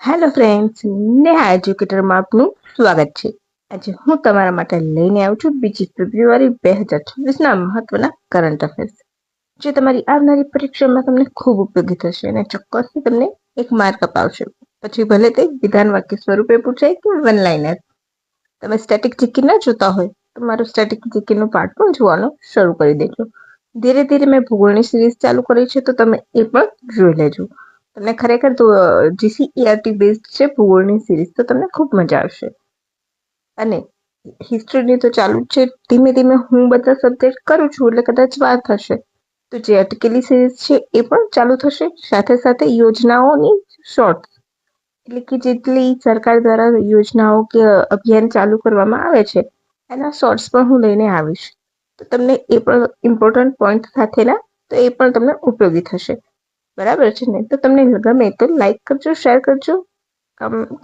Hello friends, Neha એજ્યુકેટરમાં આપનું સ્વાગત છે. આજે હું તમારા માટે લઈને આવું છું બીજી ફેબ્રુઆરી બે હજાર છવ્વીસના મહત્વના કરંટ અફેર્સ જે તમારી આવનારી પરીક્ષામાં તમને ખૂબ ઉપયોગી થશે અને ચોક્કસથી તમને એક માર્ક અપાવશે. પછી ભલે તે વિધાન વાક્ય સ્વરૂપે પૂછાય કે વન લાઇનર તમે સ્ટેટિક જીકી ના જોતા હોય, તો મારું સ્ટેટિક જીકીનો પાર્ટ પણ જોવાનો શરૂ કરી દેજો. ધીરે ધીરે મેં ભૂગોળની સિરીઝ ચાલુ કરી છે, તો તમે એ પણ જોઈ લેજો. તમને ખરેખર તો જીસીઈઆરટી બેઝડ છે ભૂગોળની સિરીઝ તો તમને ખૂબ મજા આવશે. અને હિસ્ટ્રીની તો ચાલુ જ છે. ધીમે ધીમે હું બધા સબ્જેક્ટ કરું છું, એટલે કદાચ વાર થશે. તો જે અટકેલી સિરીઝ છે એ પણ ચાલુ થશે. સાથે સાથે યોજનાઓની શોર્ટ એટલે કે જેટલી સરકાર દ્વારા યોજનાઓ કે અભિયાન ચાલુ કરવામાં આવે છે, એના શોર્ટ્સ પણ હું લઈને આવીશ. તો તમને એ પણ ઇમ્પોર્ટન્ટ પોઈન્ટ સાથેના, તો એ પણ તમને ઉપયોગી થશે. બરાબર છે ને? તો તમને ગમે તો લાઈક કરજો શેર કરજો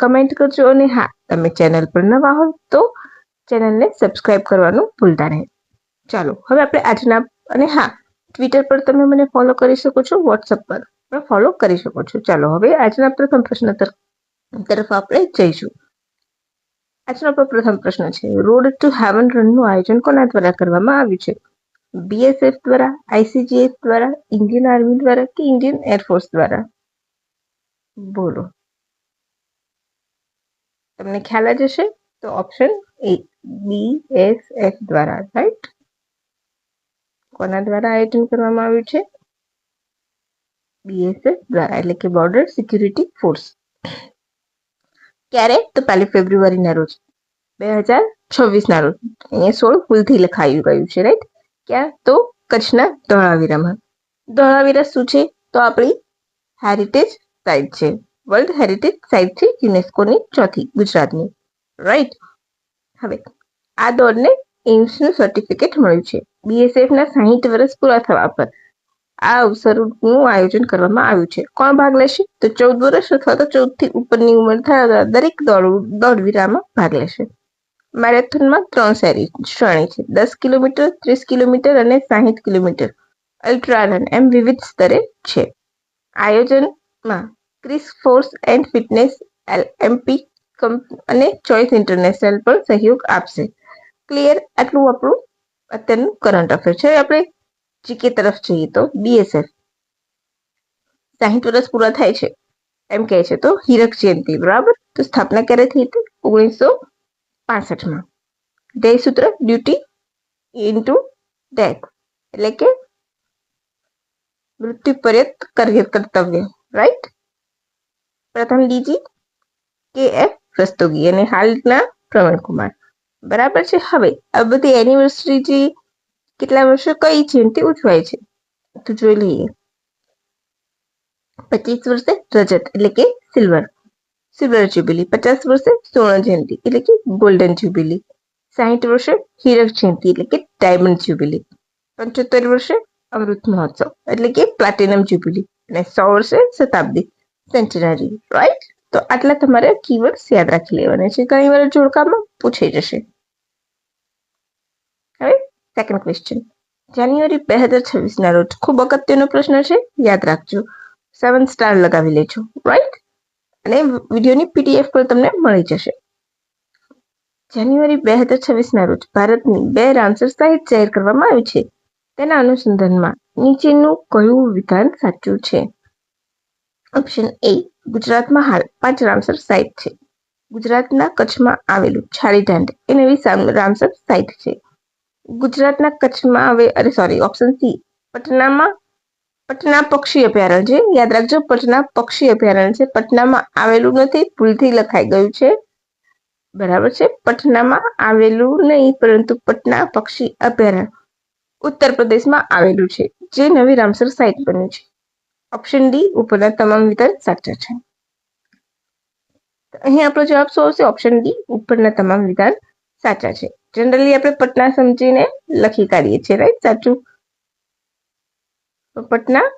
કમેન્ટ કરજો અને હા, તમે ચેનલ પર નવા હો તો ચેનલને સબસ્ક્રાઇબ કરવાનું ભૂલતા નહીં. ચાલો, હવે આપણે આજના અને હા ટ્વિટર પર તમે મને ફોલો કરી શકો છો વોટ્સઅપ પર પણ ફોલો કરી શકો છો. ચાલો, હવે આજના પ્રથમ પ્રશ્ન તરફ આપણે જઈશું. આજનો આપણો પ્રથમ પ્રશ્ન છે રોડ ટુ હેવન રનનું આયોજન કોના દ્વારા કરવામાં આવ્યું છે? બીએસએફ દ્વારા આઈસીજીએસ દ્વારા ઇન્ડિયન આર્મી દ્વારા કે ઇન્ડિયન એરફોર્સ દ્વારા? બોલો. તમને ખ્યાલ જ હશે તો ઓપ્શન એ બીએસએફ દ્વારા રાઈટ કોના દ્વારા આયોજન કરવામાં આવ્યું છે? બીએસએફ દ્વારા, એટલે કે બોર્ડર સિક્યુરિટી ફોર્સ ક્યારે? તો પહેલી ફેબ્રુઆરીના રોજ. બે હજાર છવ્વીસના રોજ. અહીંયા સોળ ભૂલથી લખાયું ગયું છે રાઈટ ક્યાં? તો કચ્છના ધોળાવીરામાં. ધોળાવીરા શું છે? તો આપણી હેરિટેજ સાઇટ છે. વર્લ્ડ હેરિટેજ સાઇટ છે યુનેસ્કોની ચોથી, ગુજરાતની. રાઈટ હવે, આ દોડને એમ્સનું સર્ટિફિકેટ મળ્યું છે. બીએસએફના સાહીઠ વર્ષ પૂરા થવા પર. આ અવસરનું આયોજન કરવામાં આવ્યું છે. કોણ ભાગ લેશે? તો ચૌદ વર્ષ અથવા તો ચૌદથી ઉપરની ઉંમર થયા દરેક દોડ, દોડવીરામાં ભાગ લેશે. મેરેથોનમાં ત્રણ શેરી શ્રેણી છે. દસ કિલોમીટર, ત્રીસ કિલોમીટર અને સાહીઠ કિલોમીટર. અલ્ટ્રા રન એમ વિવિધ સ્તરે છે. આયોજનમાં Chris force and fitness L MP અને ચોઇસ ઇન્ટરનેશનલ પણ સહયોગ આપશે. ક્લિયર આટલું આપણું અત્યારનું કરંટ અફેર છે. આપણે જીકે તરફ જઈએ તો બીએસએફ. સાહીઠ વર્ષ પૂરા થાય છે. એમ કહે છે તો હીરક જયંતિ, બરાબર? તો સ્થાપના ક્યારે થઈ હતી? ઓગણીસો પાસઠમાં. ધ્યેય સૂત્ર ડ્યુટી ઇન્ટુ ડેક એટલે કે મૃત્યુ પર્યંત કર્તવ્ય. રાઈટ પ્રથમ ડીજી કે એફ રસ્તોગી અને હાલના પ્રવીણ કુમાર બરાબર છે? હવે, આ બધી એનિવર્સરી જે કેટલા વર્ષો કઈ જયંતિ ઉજવાય છે. તો જોઈ લઈએ. પચીસ વર્ષે રજત, એટલે કે સિલ્વર સિલ્વર જ્યુબિલી પચાસ વર્ષે સુવર્ણ જયંતિ એટલે કે ગોલ્ડન જ્યુબિલી સાહીઠ વર્ષે હીરક જયંતિ એટલે કે ડાયમંડ જ્યુબિલી પંચોતેર વર્ષે અમૃત મહોત્સવ એટલે કે પ્લાટિનમ જ્યુબિલી અને સો વર્ષે શતાબ્દી સેન્ચુરી રાઈટ તો આટલા તમારે કીવર્ડ્સ યાદ રાખી લેવાના છે ઘણી વાર જોડકામાં પૂછાઈ જશે હવે સેકન્ડ ક્વેશ્ચન જાન્યુઆરી બે હજાર છવ્વીસના રોજ ખૂબ અગત્યનો પ્રશ્ન છે યાદ રાખજો સેવન સ્ટાર લગાવી લેજો રાઈટ અને વિડીયોની પીડીએફ પણ તમને મળી જશે. જાન્યુઆરી બે હજાર છવ્વીસના રોજ ભારતની બે રામસર સાઇટ જાહેર કરવામાં આવી છે. તેના અનુસંધાનમાં નીચેનું કયું વિધાન સાચું છે? ઓપ્શન એ, ગુજરાતમાં હાલ પાંચ રામસર સાઇટ છે. ગુજરાતના કચ્છમાં આવેલું છારીઢાંડ એ નવી રામસર સાઇટ છે. ગુજરાતના કચ્છમાં આવે, અરે સોરી ઓપ્શન સી, પટનામાં પટના પક્ષી અભયારણ્ય છે. યાદ રાખજો, પટના પક્ષી અભયારણ્ય છે. પટનામાં આવેલું નથી, ભૂલથી લખાઈ ગયું છે. બરાબર છે? પટનામાં આવેલું નહીં, પરંતુ પટના પક્ષી અભયારણ્ય ઉત્તર પ્રદેશમાં આવેલું છે, જે નવી રામસર સાઇટ બન્યું છે. ઓપ્શન ડી ઉપરના તમામ વિધાન સાચા છે. અહીં આપણો જવાબ શું આવશે? ઓપ્શન ડી ઉપરના તમામ વિધાન સાચા છે. જનરલી આપણે પટના સમજીને લખી કાઢીએ છીએ રાઈટ સાચું? પટના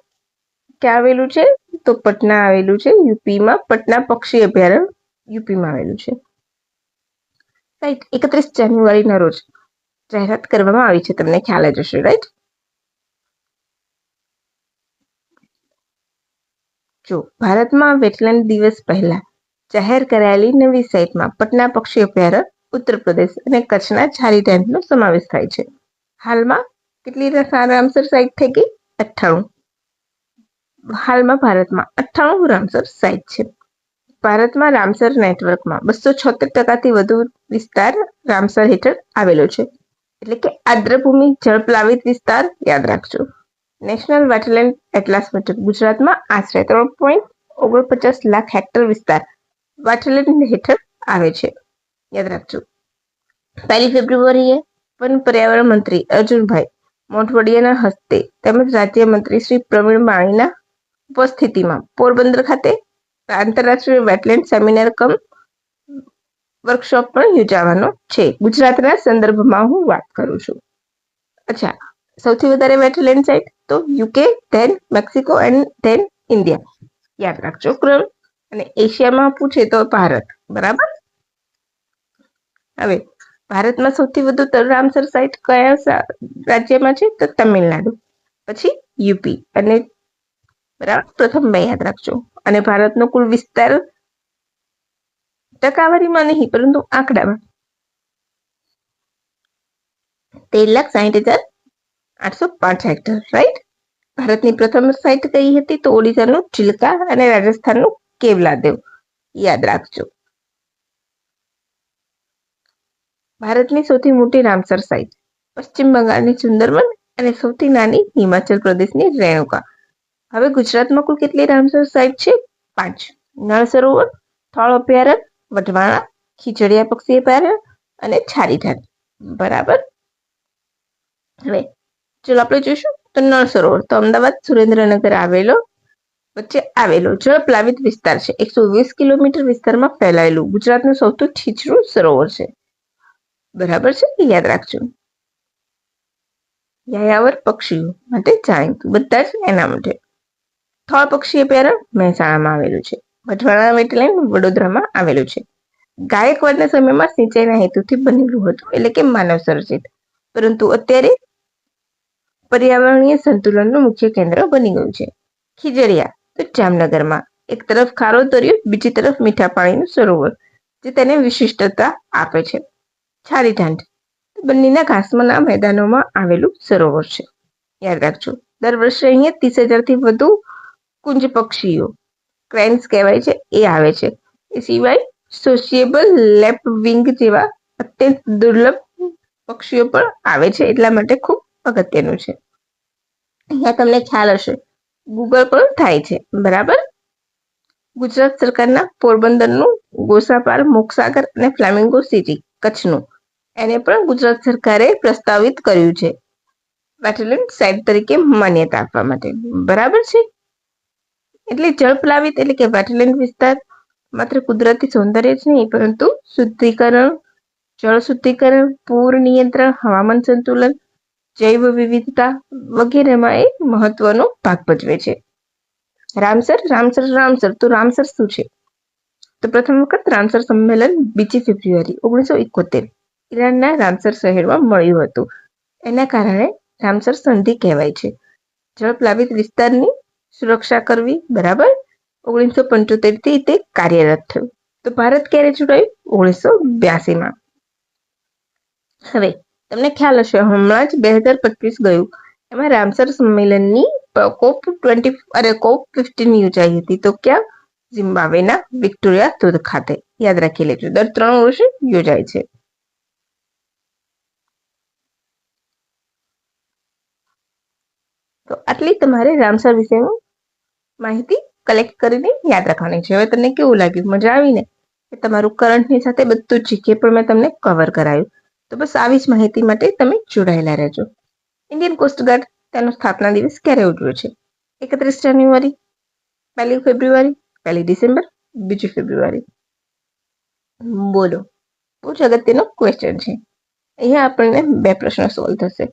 ક્યાં આવેલું છે? તો પટના આવેલું છે યુપીમાં. પટના પક્ષી અભયારણ્ય યુપીમાં આવેલું છે. રાઈટ એકત્રીસ જાન્યુઆરીના રોજ જાહેરાત કરવામાં આવી છે. તમને ખ્યાલ જ હશે રાઈટ જો, ભારતમાં વેટલેન્ડ દિવસ પહેલા જાહેર કરાયેલી નવી સાઇટમાં પટના પક્ષી અભયારણ્ય, ઉત્તર પ્રદેશ અને કચ્છના ચારી ટેન્ટનો સમાવેશ થાય છે. હાલમાં કેટલી રામસર સાઇટ થઈ ગઈ? અઠ્ઠાણું. હાલમાં ભારતમાં અઠ્ઠાણું રામસર સાઇટ છે. ભારતમાં રામસર નેટવર્કમાં બસો છોતેર ટકાથી વધુ વિસ્તાર રામસર હેઠળ આવેલો છે. એટલે કે આદ્રભૂમિ જળપ્લાવિત વિસ્તાર યાદ રાખજો. નેશનલ વેટલેન્ડ એટલાસ મુજબ ગુજરાતમાં આશરે ત્રણ પોઈન્ટ ઓગણપચાસ લાખ હેક્ટર વિસ્તાર વેટલેન્ડ હેઠળ આવે છે. યાદ રાખજો. પહેલી ફેબ્રુઆરીએ વન પર્યાવરણ મંત્રી અર્જુનભાઈ મોઢવડિયાના હસ્તે તેમજ રાજ્યમંત્રી શ્રી પ્રવીણ માણીના ઉપસ્થિતિમાં પોરબંદર ખાતે આંતરરાષ્ટ્રીય વેટલેન્ડ સેમિનાર કમ વર્કશોપ પણ યોજાવાનો છે. ગુજરાતના સંદર્ભમાં હું વાત કરું છું. અચ્છા, સૌથી વધારે વેટલેન્ડ સાઇટ તો UK then Mexico and then India યાદ રાખજો ક્રમ. અને એશિયામાં પૂછે તો ભારત. બરાબર? હવે ભારતમાં સૌથી વધુ રામસર સાઇટ કયા રાજ્યમાં છે? તો તમિલનાડુ. પછી યુપી અને બરાબર, પ્રથમ બે યાદ રાખજો. અને ભારતનો કુલ વિસ્તાર ટકાવારીમાં નહીં, પરંતુ આંકડામાં. તેર લાખ સાહીઠ હજાર આઠસો પાંચ હેક્ટર રાઈટ ભારતની પ્રથમ સાઇટ કઈ હતી? તો ઓડિશાનું ચિલ્કા અને રાજસ્થાનનું કેવલાદેવ. યાદ રાખજો. ભારતની સૌથી મોટી રામસર સાઇટ પશ્ચિમ બંગાળની સુંદરબન અને સૌથી નાની હિમાચલ પ્રદેશની રેણુકા. હવે ગુજરાતમાં કુલ કેટલી રામસર સાઇટ છે? પાંચ. નળ સરોવર, થળ અભયારણ્ય, વઢવાણા ખીચડિયા પક્ષી અભયારણ્ય અને છારીઠાણ બરાબર? હવે ચલો આપણે જોઈશું. તો નળ સરોવર, તો અમદાવાદ સુરેન્દ્રનગર આવેલો, વચ્ચે આવેલો જળ પ્લાવિત વિસ્તાર છે. એકસો વીસ કિલોમીટર વિસ્તારમાં ફેલાયેલું ગુજરાતનું સૌથી છીછરું સરોવર છે. બરાબર છે? યાદ રાખજો. યાયાવર પક્ષીઓ માટે જાણીતું. બધા જ એના માટે. થળ પક્ષી અભયારણ્ય મહેસાણામાં આવેલું છે. વઢવાણા વેટલેન્ડ વડોદરામાં આવેલું છે. ગાયકવાડના સમયમાં સિંચાઈના હેતુથી બનેલું હતું, એટલે કે માનવ સર્જિત પરંતુ અત્યારે પર્યાવરણીય સંતુલનનું મુખ્ય કેન્દ્ર બની ગયું છે. ખીજડીયા, તો જામનગરમાં. એક તરફ ખારો દરિયો, બીજી તરફ મીઠા પાણીનું સરોવર, જે તેને વિશિષ્ટતા આપે છે. છારીઠાંઠ બંનેના ઘાસમાંના મેદાનોમાં આવેલું સરોવર છે. યાદ રાખજો, દર વર્ષે અહીંયા ત્રીસ હજારથી વધુ કુંજ પક્ષીઓ, ક્રેન્સ કહેવાય છે, એ આવે છે. એ સિવાય સોશિયેબલ લેપ વિંગ જેવા અત્યંત દુર્લભ પક્ષીઓ પણ આવે છે, એટલા માટે ખૂબ અગત્યનું છે. અહીંયા તમને ખ્યાલ હશે ગૂગલ પણ થાય છે, બરાબર? ગુજરાત સરકારના પોરબંદરનું ગોસાપાર મોક્ષાગર અને ફ્લામિંગો સિટી. કચ્છનું. એને પણ ગુજરાત સરકારે પ્રસ્તાવિત કર્યું છે. વેટલેન્ડ સાઇટ તરીકે માન્યતા આપવા માટે. બરાબર છે? એટલે જળપ્લાવિત એટલે કે વેટલેન્ડ વિસ્તાર માત્ર કુદરતી સૌંદર્ય જ નહીં, પરંતુ શુદ્ધિકરણ, જળ શુદ્ધિકરણ, પૂર નિયંત્રણ, હવામાન સંતુલન, જૈવ વિવિધતા વગેરેમાં એ મહત્વનો ભાગ ભજવે છે. Ramsar Ramsar Ramsar. તો રામસર શું છે? તો પ્રથમ વખત રામસર સંમેલન બીજી ફેબ્રુઆરી ઓગણીસો ઇકોતેર ઈરાનના રામસર શહેરમાં મળ્યું હતું. એના કારણે રામસર સંધિ કહેવાય છે. જળપ્લાવિત વિસ્તારની સુરક્ષા કરવી બરાબર ઓગણીસો પંચોતેરથી તે કાર્યરત થયું. તો ભારત ક્યારે જોડાયું? ઓગણીસો બ્યાસીમાં. હવે તમને ખ્યાલ હશે, હમણાં જ બે હજાર પચીસ ગયું. એમાં રામસર સંમેલનની કોપ ટ્વેન્ટી અરે કોપ ફિફ્ટીન યોજાઈ હતી. તો ક્યાં? ઝિમ્બાબ્વેના વિક્ટોરિયા ધોધ ખાતે. યાદ રાખી લેજો. દર ત્રણ વર્ષે યોજાય છે. તો આટલી તમારે રામસર વિશેની માહિતી કલેક્ટ કરીને યાદ રાખવાની છે. હવે તમને કેવું લાગ્યું? મજા આવીને? કે તમારું કરંટની સાથે બધું જીકે પણ મેં તમને કવર કરાયું. તો બસ આવી જ માહિતી માટે તમે જોડાયેલા રહેજો. ઇન્ડિયન કોસ્ટગાર્ડ તેનો સ્થાપના દિવસ ક્યારે ઉજવ્યો છે? એકત્રીસ જાન્યુઆરી, પહેલી ફેબ્રુઆરી પહેલી ડિસેમ્બર, બીજી ફેબ્રુઆરી. બોલો. જ અગત્યનો ક્વેશ્ચન છે. અહીંયા આપણને બે પ્રશ્નો સોલ્વ થશે.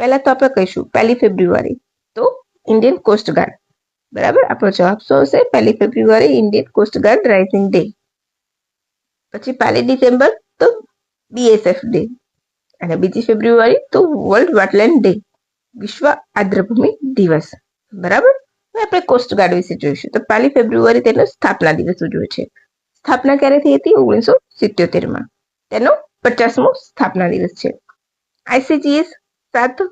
પહેલા તો આપણે કહીશું, પહેલી ફેબ્રુઆરી તો ઇન્ડિયન કોસ્ટગાર્ડ બરાબર? આપણો જવાબ શું હશે? પહેલી February Indian coast guard raising day પછી પહેલી ડિસેમ્બર તો બીએસએફ ડે અને બીજી ફેબ્રુઆરી તો વર્લ્ડ વેટલેન્ડ ડે વિશ્વ આદ્રભૂમિ દિવસ. બરાબર? હવે આપણે કોસ્ટગાર્ડ વિશે જોઈશું. તો પહેલી ફેબ્રુઆરી તેનો સ્થાપના દિવસ ઉજવે છે. સ્થાપના ક્યારે થઈ હતી? ઓગણીસો સિત્યોતેરમાં. તેનો પચાસમો સ્થાપના દિવસ છે. આઈસીજીએસ સાત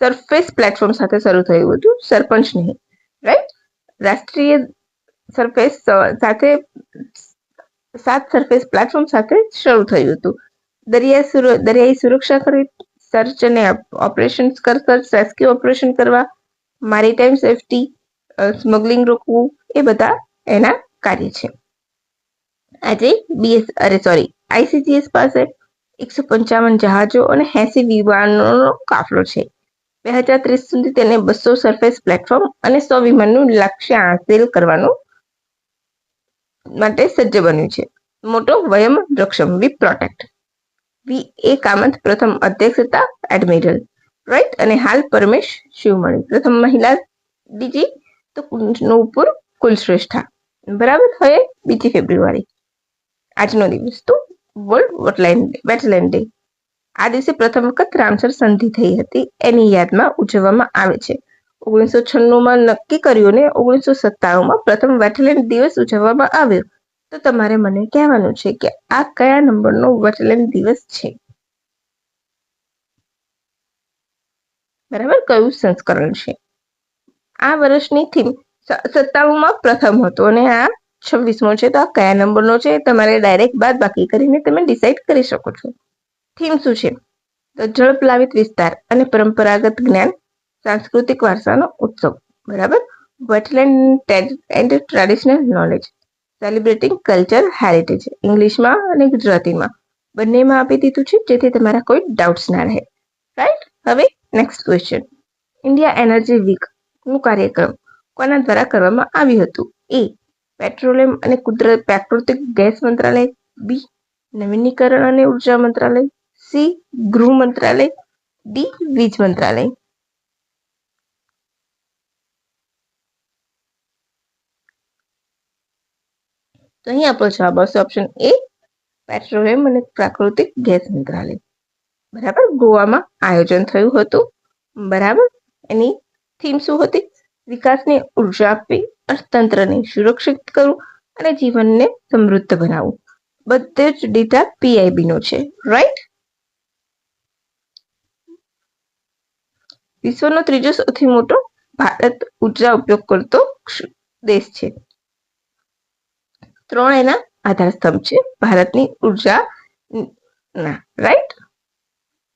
સરફેસ પ્લેટફોર્મ સાથે શરૂ થયું હતું. સરપંચ નહીં રાઈટ રાષ્ટ્રીય સરફેસ સાથે સાત સરફેસ પ્લેટફોર્મ સાથે શરૂ થયું હતું. દરિયા દરિયાઈ સુરક્ષા કરી સર્ચ અને ઓપરેશન સર્ચ રેસ્ક્યુ ઓપરેશન કરવા મારીટાઈમ સેફટી સ્મગલિંગ રોકવું એ બધા એના કાર્ય છે. આજે બીએસ અરે સોરી આઈસીજીએસ પાસે એકસો પંચાવન જહાજો અને એસી વિમાનોનો કાફલો છે. બે હજાર ત્રીસ સુધી તેને બસો સરફેસ પ્લેટફોર્મ અને સો વિમાનનું લક્ષ્ય હાંસિલ કરવાનું માટે સજ્જ બન્યું છે. મોટો વયમ રક્ષમ વી પ્રોટેક્ટ. વી એ કામત પ્રથમ અધ્યક્ષ હતા એડમિરલ. રાઈટ અને હાલ પરમેશ શિવમણી પ્રથમ મહિલા બીજી તો નૂપુર કુલશ્રેષ્ઠા. બરાબર? હવે બીજી ફેબ્રુઆરી. આજનો દિવસ તો વર્લ્ડ વટલેન્ડ વેટલેન્ડ ડે આ દિવસે પ્રથમ વખત રામસર સંધિ થઈ હતી. એની યાદમાં ઉજવવામાં આવે છે. ઓગણીસો છન્નુંમાં નક્કી કર્યું ને ઓગણીસો સત્તાણુંમાં પ્રથમ વેટલેન્ડ દિવસ ઉજવવામાં આવ્યો. તો તમારે મને કહેવાનું છે કે આ કયા નંબરનો વેટલેન્ડ દિવસ છે? બરાબર? કયું સંસ્કરણ છે? આ વર્ષની થીમ સત્તાણુંમાં પ્રથમ હતો અને આ છવ્વીસમો છે. તો આ કયા નંબરનો છે? તમારે ડાયરેક્ટ બાદ બાકી કરીને તમે ડિસાઈડ કરી શકો છો. થીમ શું છે? તો જળ પ્લાવિત વિસ્તાર અને પરંપરાગત જ્ઞાન, સાંસ્કૃતિક વારસાનો ઉત્સવ. બરાબર? Wetland and traditional knowledge celebrating culture heritage ઇંગ્લિશમાં અને ગુજરાતીમાં. બંનેમાં આપી દીધું છે. જેથી તમારા કોઈ ડાઉટ્સ ના રહે. રાઈટ હવે નેક્સ્ટ ક્વેશ્ચન ઇન્ડિયા એનર્જી વીકનું કાર્યક્રમ કોના દ્વારા કરવામાં આવ્યું હતું? એ પેટ્રોલિયમ અને કુદરત, પ્રાકૃતિક ગેસ મંત્રાલય. બી નવીનીકરણ અને ઊર્જા મંત્રાલય. સી ગૃહ મંત્રાલય. ડી વીજ મંત્રાલય. તો અહીં આપણો જવાબ આવશે ઓપ્શન એ પેટ્રોલિયમ અને પ્રાકૃતિક ગેસ મંત્રાલય. બરાબર? ગોવામાં આયોજન થયું હતું. બરાબર? એની થીમ શું હતી? વિકાસને ઊર્જા આપવી અર્થતંત્રને સુરક્ષિત કરવું અને જીવનને સમૃદ્ધ બનાવવું. બધે જ ડેટા પીઆઈબી નો છે. રાઈટ વિશ્વનો ત્રીજો સૌથી મોટો ભારત ઊર્જા ઉપયોગ કરતો દેશ છે. ત્રણ એના આધાર સ્તંભ છે. ભારતની ઊર્જા ના. રાઈટ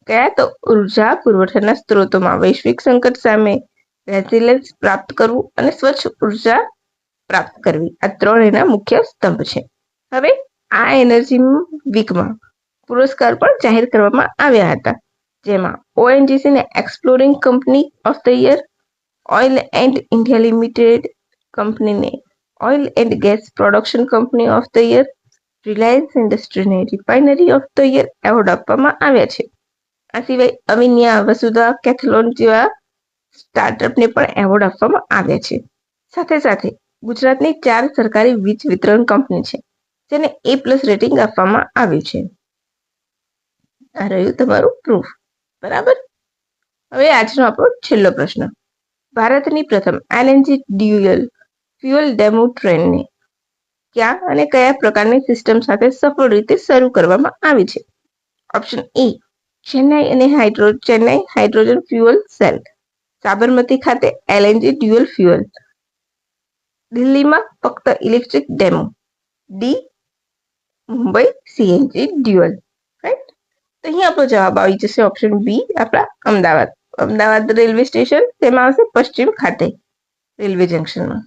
કયા તો ઊર્જા પુરવઠાના સ્ત્રોતોમાં વૈશ્વિક સંકટ સામે રેઝિલન્સ પ્રાપ્ત કરવું અને સ્વચ્છ ઊર્જા પ્રાપ્ત કરવી. આ ત્રણ એના મુખ્ય સ્તંભ છે. હવે આ એનર્જી વીકમાં પુરસ્કાર પણ જાહેર કરવામાં આવ્યા હતા. જેમાં ઓએનજીસી ને exploring company of the year oil and India limited કંપનીને oil and gas production company of the year Reliance ઇન્ડસ્ટ્રીને refinery of the year award આપવામાં આવ્યા છે. આ સિવાય અવિન્યા વસુધા કેથલોન જેવા સ્ટાર્ટઅપને પણ એવોર્ડ આપવામાં આવ્યા છે. સાથે સાથે ગુજરાતની ચાર સરકારી વીજ વિતરણ કંપની છે, જેને એ પ્લસ રેટિંગ આપવામાં આવ્યું છે. આ રહ્યું તમારું પ્રૂફ બરાબર? હવે આજનો આપણો છેલ્લો પ્રશ્ન. ભારતની પ્રથમ એલએનજી ડ્યુઅલ ફ્યુઅલ ડેમો ટ્રેનને ક્યાં અને કયા પ્રકારની સિસ્ટમ સાથે સફળ રીતે શરૂ કરવામાં આવી છે? ઓપ્શન એ ચેન્નાઈ અને hydro, Chennai hydrogen fuel cell. Sabarmati ખાતે એલએનજી ડ્યુઅલ ફ્યુઅલ. દિલ્હીમાં ફક્ત electric demo. D, Mumbai CNG dual. Right તો અહીં આપણો જવાબ આવી જશે ઓપ્શન બી આપણા અમદાવાદ. અમદાવાદ રેલવે સ્ટેશન, તેમાં આવશે પશ્ચિમ ખાતે રેલવે જંકશનમાં.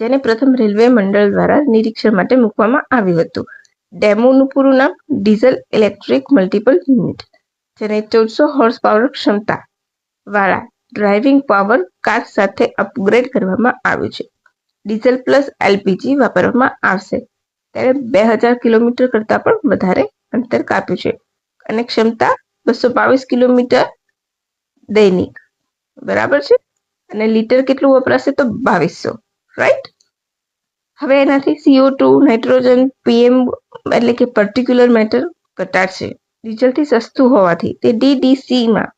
જેને પ્રથમ રેલવે મંડળ દ્વારા નિરીક્ષણ માટે મૂકવામાં આવ્યું હતું. ડેમોનું પૂરું નામ ડીઝલ ઇલેક્ટ્રિક મલ્ટિપલ યુનિટ, જેને ચૌદસો હોર્સ પાવર ક્ષમતા વાળા ડ્રાઇવિંગ પાવર કાર સાથે અપગ્રેડ કરવામાં આવ્યું છે. ડીઝલ પ્લસ એલપીજી વાપરવામાં આવશે. ત્યારે બે હજાર કિલોમીટર કરતાં પણ વધારે અંતર કાપ્યું છે. અને ક્ષમતા બસો બાવીસ કિલોમીટર દૈનિક. બરાબર છે? અને લીટર કેટલું વપરાશે તો બાવીસો. રાઈટ? હવે એનાથી સીઓ ટુ નાઇટ્રોજન પીએમ એટલે કે પર્ટિક્યુલર મેટર ઘટાડશે. ડીઝલથી સસ્તું હોવાથી તે ડીડીસીમાં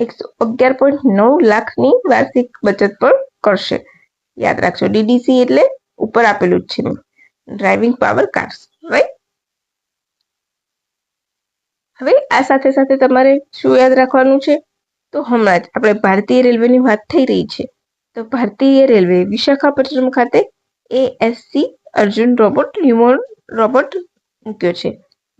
એકસો અગિયાર પોઈન્ટ નવ લાખની વાર્ષિક બચત પણ કરશે. યાદ રાખજો ડીડીસી એટલે ઉપર આપેલું જ છે ડ્રાઇવિંગ પાવર કાર્સ રાઈટ હવે આ સાથે સાથે તમારે શું યાદ રાખવાનું છે? તો હમણાં જ આપણે ભારતીય રેલવેની વાત થઈ રહી છે. તો ભારતીય રેલવે વિશાખાપટ્ટનમ ખાતે ASC Arjun robot human robot મૂક્યો છે.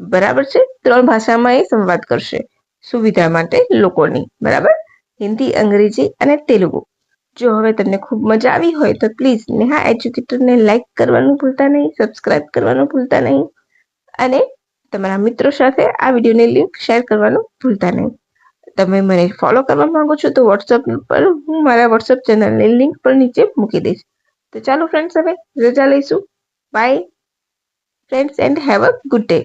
બરાબર છે? ત્રણ ભાષામાં એ સંવાદ કરશે. સુવિધા માટે લોકોની. બરાબર? હિન્દી, અંગ્રેજી અને તેલુગુ. જો હવે તમને ખૂબ મજા આવી હોય તો પ્લીઝ નેહા એજ્યુકેટરને લાઇક કરવાનું ભૂલતા નહીં, સબસ્ક્રાઇબ કરવાનું ભૂલતા નહીં અને તમારા મિત્રો સાથે આ વિડીયોની લિંક શેર કરવાનું ભૂલતા નહીં. તમે મને ફોલો કરવા માંગો છો તો વોટ્સઅપ પર હું મારા વોટ્સઅપ ચેનલની લિંક પર નીચે મૂકી દઈશ. તો ચાલો ફ્રેન્ડ્સ હવે રજા લઈશું. Bye friends and have a good day